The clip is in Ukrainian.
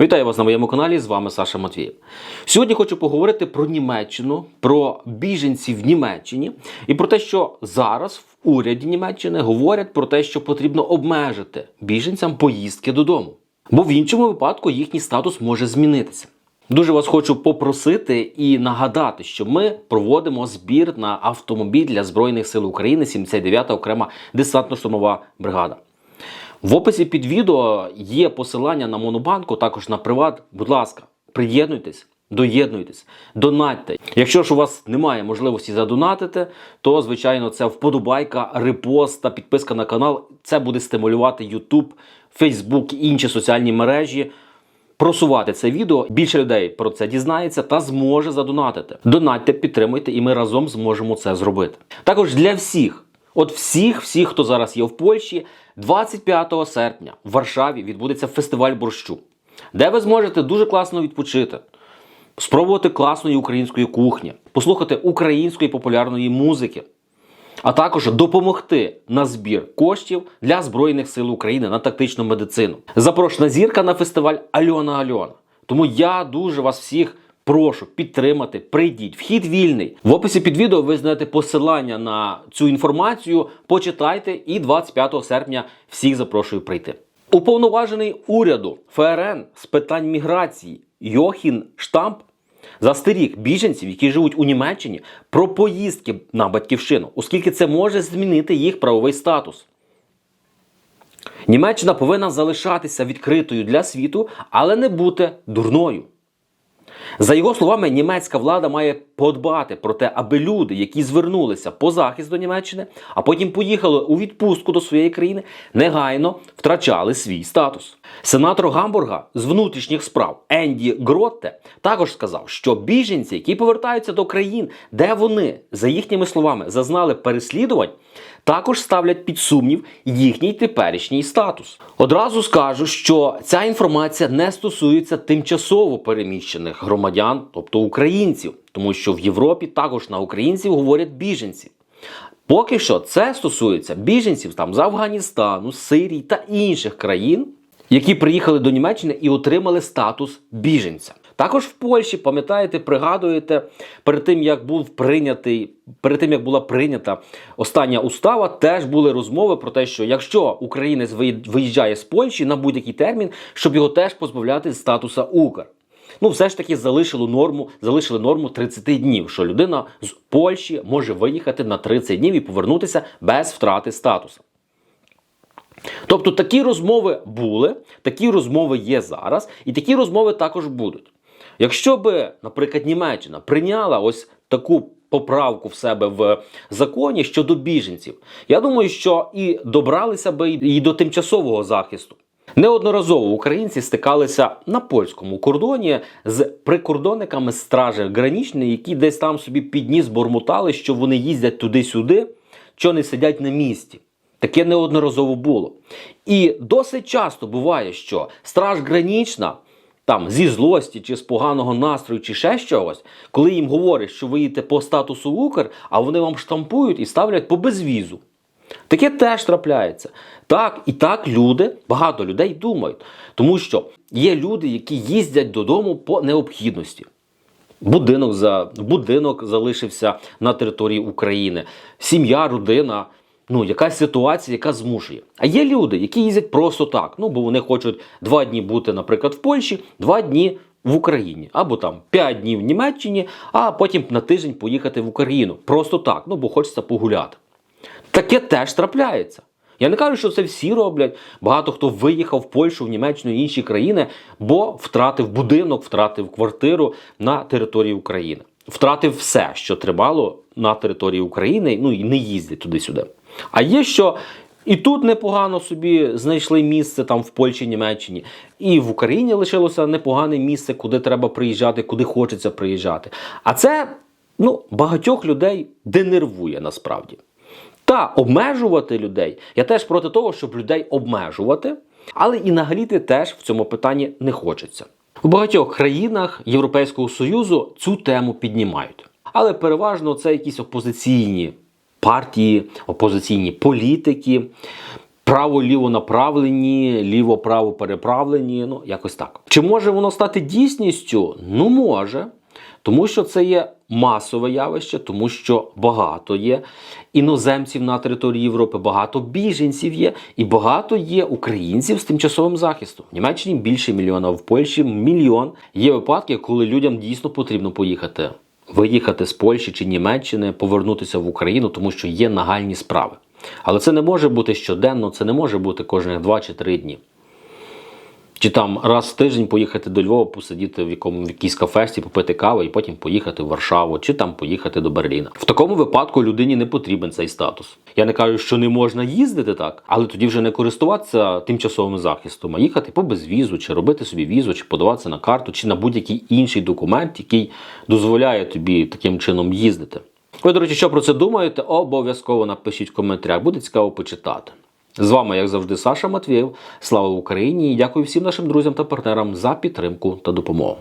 Вітаю вас на моєму каналі. З вами Саша Матвієв. Сьогодні хочу поговорити про Німеччину, про біженців в Німеччині і про те, що зараз в уряді Німеччини говорять про те, що потрібно обмежити біженцям поїздки додому, бо в іншому випадку їхній статус може змінитися. Дуже вас хочу попросити і нагадати, що ми проводимо збір на автомобіль для Збройних сил України, 79-та окрема десантно-штурмова бригада. В описі під відео є посилання на Монобанку, також на приват. Будь ласка, приєднуйтесь, доєднуйтесь, донатьте. Якщо ж у вас немає можливості задонатити, то звичайно це вподобайка, репост та підписка на канал. Це буде стимулювати YouTube, Facebook і інші соціальні мережі. Просувати це відео більше людей про це дізнається та зможе задонатити. Донатьте, підтримуйте, і ми разом зможемо це зробити. Також для всіх, от всіх, всіх, хто зараз є в Польщі, 25 серпня в Варшаві відбудеться фестиваль борщу, де ви зможете дуже класно відпочити, спробувати класної української кухні, послухати української популярної музики, а також допомогти на збір коштів для Збройних сил України на тактичну медицину. Запрошена зірка на фестиваль Альона Альона. Тому я дуже вас всіх прошу підтримати. Прийдіть, вхід вільний. В описі під відео ви знайдете посилання на цю інформацію. Почитайте і 25 серпня всіх запрошую прийти. Уповноважений уряду ФРН з питань міграції Йохін Штамп застеріг біженців, які живуть у Німеччині, про поїздки на батьківщину, оскільки це може змінити їх правовий статус. Німеччина повинна залишатися відкритою для світу, але не бути дурною. За його словами, німецька влада має подбати про те, аби люди, які звернулися по захист до Німеччини, а потім поїхали у відпустку до своєї країни, негайно втрачали свій статус. Сенатор Гамбурга з внутрішніх справ Енді Гротте також сказав, що біженці, які повертаються до країн, де вони, за їхніми словами, зазнали переслідувань, також ставлять під сумнів їхній теперішній статус. Одразу скажу, що ця інформація не стосується тимчасово переміщених громадян, тобто українців, тому що в Європі також на українців говорять біженці. Поки що це стосується біженців там з Афганістану, Сирії та інших країн, які приїхали до Німеччини і отримали статус біженця. Також в Польщі, пам'ятаєте, пригадуєте, перед тим як був прийнятий, перед тим як була прийнята остання устава, теж були розмови про те, що якщо українець виїжджає з Польщі на будь-який термін, щоб його теж позбавляти статуса Укр. Ну, все ж таки залишили норму, залишили норму 30 днів, що людина з Польщі може виїхати на 30 днів і повернутися без втрати статусу. Тобто такі розмови були, такі розмови є зараз, і такі розмови також будуть. Якщо би, наприклад, Німеччина прийняла ось таку поправку в себе в законі щодо біженців, я думаю, що і добралися би і до тимчасового захисту. Неодноразово українці стикалися на польському кордоні з прикордонниками стражі гранічної, які десь там собі підніс бормотали, що вони їздять туди-сюди, що не сидять на місці. Таке неодноразово було. І досить часто буває, що страж гранічна, там зі злості, чи з поганого настрою, чи ще чогось, коли їм говорять, що ви їдете по статусу Укр, а вони вам штампують і ставлять по безвізу. Таке теж трапляється. Так, і так люди, багато людей думають. Тому що є люди, які їздять додому по необхідності. Будинок за будинок залишився на території України, сім'я, родина. Ну, якась ситуація, яка змушує. А є люди, які їздять просто так. Ну, бо вони хочуть два дні бути, наприклад, в Польщі, два дні в Україні, або там п'ять днів в Німеччині, а потім на тиждень поїхати в Україну. Просто так, ну бо хочеться погуляти. Таке теж трапляється. Я не кажу, що це всі роблять. Багато хто виїхав в Польщу, в Німеччину інші країни, бо втратив будинок, втратив квартиру на території України. Втратив все, що тримало на території України, ну і не їздять туди-сюди. А є що і тут непогано собі знайшли місце там в Польщі, Німеччині, і в Україні лишилося непогане місце, куди треба приїжджати, куди хочеться приїжджати. А це ну, багатьох людей денервує насправді. Та обмежувати людей. Я теж проти того, щоб людей обмежувати, але і нагліти теж в цьому питанні не хочеться. У багатьох країнах Європейського Союзу цю тему піднімають. Але переважно це якісь опозиційні партії, опозиційні політики, право-ліво направлені, ліво-право переправлені. Ну, якось так. Чи може воно стати дійсністю? Ну, може. Тому що це є масове явище, тому що багато є іноземців на території Європи, багато біженців є, і багато є українців з тимчасовим захистом. В Німеччині більше мільйона, в Польщі мільйон. Є випадки, коли людям дійсно потрібно поїхати, виїхати з Польщі чи Німеччини, повернутися в Україну, тому що є нагальні справи. Але це не може бути щоденно, це не може бути кожних два чи три дні. Чи там раз в тиждень поїхати до Львова, посидіти в якому в якійсь кафесті, попити каву і потім поїхати в Варшаву, чи там поїхати до Берліна. В такому випадку людині не потрібен цей статус. Я не кажу, що не можна їздити так, але тоді вже не користуватися тимчасовим захистом, а їхати по безвізу, чи робити собі візу, чи подаватися на карту, чи на будь-який інший документ, який дозволяє тобі таким чином їздити. Ви, до речі, що про це думаєте? Обов'язково напишіть в коментарях, буде цікаво почитати. З вами, як завжди, Саша Матвєєв. Слава Україні! І дякую всім нашим друзям та партнерам за підтримку та допомогу.